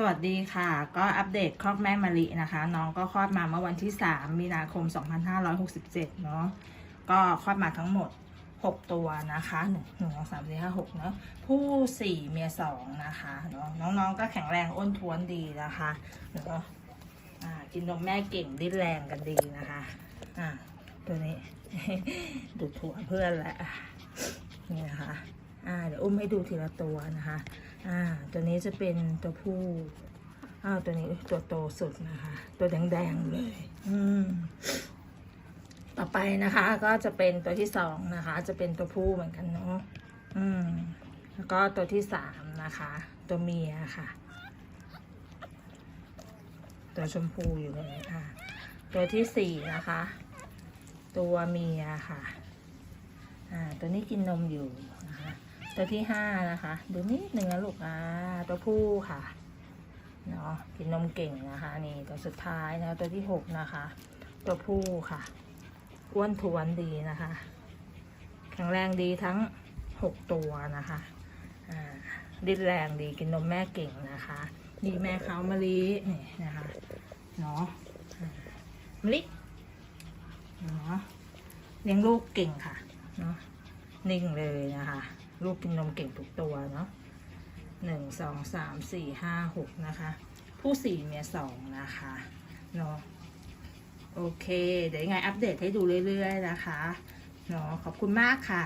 สวัสดีค่ะ ก็อัปเดตคลอดแม่มะลินะคะ น้องก็คลอดมาเมื่อวันที่ 3 มีนาคม 2567 เนาะก็คลอดมาทั้งหมด 6 ตัวนะคะหนึ่งหนึ่งสองสามสี่ห้าหกเนาะผู้สี่เมียสองนะคะเนาะน้องๆก็แข็งแรงอ้วนท้วนดีนะคะเนาะอ่ากินนมแม่เก่งดิ้นแรงกันดีนะคะอ่าตัวนี้ดูถั่วเพื่อนแหละนี่นะคะ อ่าเดี๋ยวอุ้มให้ดูทีละตัวนะคะ อ่า ตัวนี้จะเป็นตัวผู้อ้าวตัวนี้ตัวโตสุดนะคะ ตัวแดงๆเลย อืมต่อไปนะคะ ก็จะเป็นตัวที่สองนะคะ จะเป็นตัวผู้เหมือนกันเนาะอืมแล้วก็ตัวที่สามนะคะ ตัวเมียค่ะ ตัวชมพูอยู่เลยค่ะ ตัวที่สี่นะคะ ตัวเมียค่ะ อ่า ตัวนี้กินนมอยู่ ตัวที่ห้านะคะ ดูนิดนึงนะลูกอ่าตัวผู้ค่ะเนาะกินนมเก่งนะคะ นี่ตัวสุดท้ายนะตัวที่หกนะคะ ตัวผู้ค่ะอ้วนทวนดีนะคะ แข็งแรงดีทั้งหกตัวนะคะอ่าดิ้นแรงดีกินนมแม่เก่งนะคะนี่แม่เขามะลินี่นะคะเนาะมะลิเนาะเลี้ยงลูกเก่งค่ะเนาะนิ่งเลยนะคะ ลูกกินนมเก่งทุกตัวเนาะหนึ่งสองสามสี่ห้าหกนะคะ ผู้สี่เมียสองนะคะเนาะโอเค เดี๋ยวยังไงอัปเดตให้ดูเรื่อยๆนะคะเนาะขอบคุณมากค่ะ